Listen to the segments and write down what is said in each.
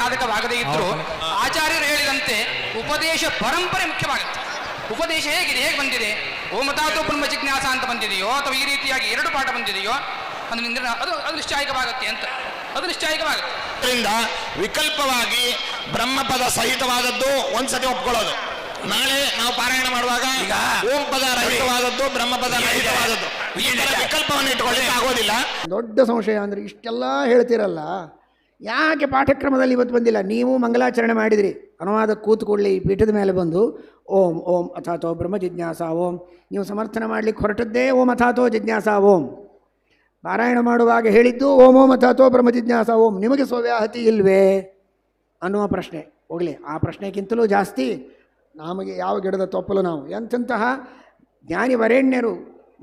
ಸಾಧಕವಾಗದೇ ಇದ್ರು ಆಚಾರ್ಯರು ಹೇಳಿದಂತೆ ಉಪದೇಶ ಪರಂಪರೆ ಮುಖ್ಯವಾಗುತ್ತೆ. ಉಪದೇಶ ಹೇಗಿದೆ ಹೇಗೆ ಬಂದಿದೆ? ಓಮತಾತು ಬ್ರಹ್ಮ ಜಿಜ್ಞಾಸ ಅಂತ ಬಂದಿದೆಯೋ ಅಥವಾ ಈ ರೀತಿಯಾಗಿ ಎರಡು ಪಾಠ ಬಂದಿದೆಯೋ? ಅದರಿಂದ ಅದು ಅದು ನಿಶ್ಚಾಯಕವಾಗುತ್ತೆ ಅಂತ. ಅದು ನಿಶ್ಚಾಯಕವಾಗುತ್ತೆ ಅದರಿಂದ ವಿಕಲ್ಪವಾಗಿ ಬ್ರಹ್ಮಪದ ಸಹಿತವಾದದ್ದು ಒಂದ್ಸತಿ ಒಪ್ಕೊಳ್ಳೋದು. ನಾಳೆ ನಾವು ಪಾರಾಯಣ ಮಾಡುವಾಗ ಈಗ ಓಂ ಪದ ರಹಿತವಾದದ್ದು ಬ್ರಹ್ಮಪದ ರಹಿತವಾದದ್ದು. ವಿಕಲ್ಪವನ್ನು ಇಟ್ಕೊಳ್ಳಿಕ್ಕೆ ಆಗೋದಿಲ್ಲ. ದೊಡ್ಡ ಸಂಶಯ ಅಂದ್ರೆ ಇಷ್ಟೆಲ್ಲ ಹೇಳ್ತಿರಲ್ಲ? ಯಾಕೆ ಪಾಠಕ್ರಮದಲ್ಲಿ ಇವತ್ತು ಬಂದಿಲ್ಲ? ನೀವು ಮಂಗಲಾಚರಣೆ ಮಾಡಿದಿರಿ. ಅನುವಾದ ಕೂತ್ಕೊಳ್ಳಿ, ಈ ಪೀಠದ ಮೇಲೆ ಬಂದು, ಓಂ ಓಂ, ಅಥಾತೋ ಬ್ರಹ್ಮ ಜಿಜ್ಞಾಸ, ಓಂ. ನೀವು ಸಮರ್ಥನೆ ಮಾಡಲಿಕ್ಕೆ ಹೊರಟದ್ದೇ ಓಂ, ಅಥಾತೋ ಜಿಜ್ಞಾಸ, ಓಂ. ಪಾರಾಯಣ ಮಾಡುವಾಗ ಹೇಳಿದ್ದು ಓಂ ಓಂ, ಅಥಾತೋ ಬ್ರಹ್ಮ ಜಿಜ್ಞಾಸ, ಓಂ. ನಿಮಗೆ ಸ್ವವ್ಯಾಹತಿ ಇಲ್ವೇ? ಅನ್ನುವ ಪ್ರಶ್ನೆ. ಹೋಗಲಿ, ಆ ಪ್ರಶ್ನೆಗಿಂತಲೂ ಜಾಸ್ತಿ ನಮಗೆ ಯಾವ ಗಿಡದ ತೊಪ್ಪಲು ನಾವು? ಎಂತಹ ಜ್ಞಾನಿ ವರೇಣ್ಯರು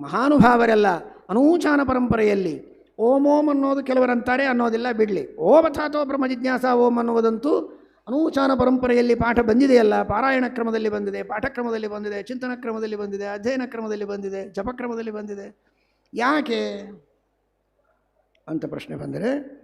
ಮಹಾನುಭಾವರೆಲ್ಲ ಅನೂಚಾನ ಪರಂಪರೆಯಲ್ಲಿ ಓಂ ಓಂ ಅನ್ನೋದು ಕೆಲವರಂತಾರೆ ಅನ್ನೋದಿಲ್ಲ, ಬಿಡಲಿ. ಓಂ ಅಥಾತೋ ಬ್ರಹ್ಮ ಜಿಜ್ಞಾಸ ಓಂ ಅನ್ನುವುದಂತೂ ಅನೂಚಾನ ಪರಂಪರೆಯಲ್ಲಿ ಪಾಠ ಬಂದಿದೆಯಲ್ಲ, ಪಾರಾಯಣ ಕ್ರಮದಲ್ಲಿ ಬಂದಿದೆ ಪಾಠಕ್ರಮದಲ್ಲಿ ಬಂದಿದೆ, ಚಿಂತನ ಕ್ರಮದಲ್ಲಿ ಬಂದಿದೆ, ಅಧ್ಯಯನ ಕ್ರಮದಲ್ಲಿ ಬಂದಿದೆ ಜಪಕ್ರಮದಲ್ಲಿ ಬಂದಿದೆ. ಯಾಕೆ ಅಂತ ಪ್ರಶ್ನೆ ಬಂದರೆ,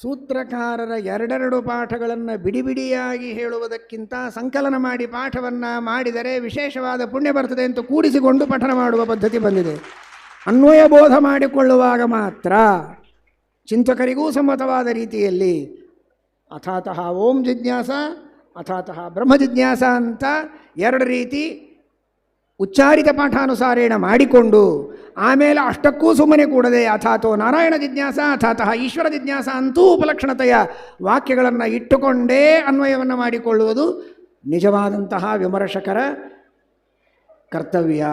ಸೂತ್ರಕಾರರ ಎರಡೆರಡು ಪಾಠಗಳನ್ನು ಬಿಡಿಬಿಡಿಯಾಗಿ ಹೇಳುವುದಕ್ಕಿಂತ ಸಂಕಲನ ಮಾಡಿ ಪಾಠವನ್ನು ಮಾಡಿದರೆ ವಿಶೇಷವಾದ ಪುಣ್ಯ ಬರ್ತದೆ ಅಂತ ಕೂಡಿಸಿಕೊಂಡು ಪಠನ ಮಾಡುವ ಪದ್ಧತಿ ಬಂದಿದೆ. ಅನ್ವಯ ಬೋಧ ಮಾಡಿಕೊಳ್ಳುವಾಗ ಮಾತ್ರ ಚಿಂತಕರಿಗೂ ಸಮ್ಮತವಾದ ರೀತಿಯಲ್ಲಿ ಅಥಾತಃ ಓಂ ಜಿಜ್ಞಾಸ, ಅಥಾತಃ ಬ್ರಹ್ಮ ಜಿಜ್ಞಾಸ ಅಂತ ಎರಡು ರೀತಿ ಉಚ್ಚಾರಿತ ಪಾಠಾನುಸಾರೇಣ ಮಾಡಿಕೊಂಡು ಆಮೇಲೆ ಅಷ್ಟಕ್ಕೂ ಸುಮ್ಮನೆ ಕೂಡದೆ ಅಥಾತೋ ನಾರಾಯಣ ಜಿಜ್ಞಾಸ, ಅಥಾತಃ ಈಶ್ವರ ಜಿಜ್ಞಾಸ ಅಂತೂ ಉಪಲಕ್ಷಣತೆಯ ವಾಕ್ಯಗಳನ್ನು ಇಟ್ಟುಕೊಂಡೇ ಅನ್ವಯವನ್ನು ಮಾಡಿಕೊಳ್ಳುವುದು ನಿಜವಾದಂತಹ ವಿಮರ್ಶಕರ ಕರ್ತವ್ಯ.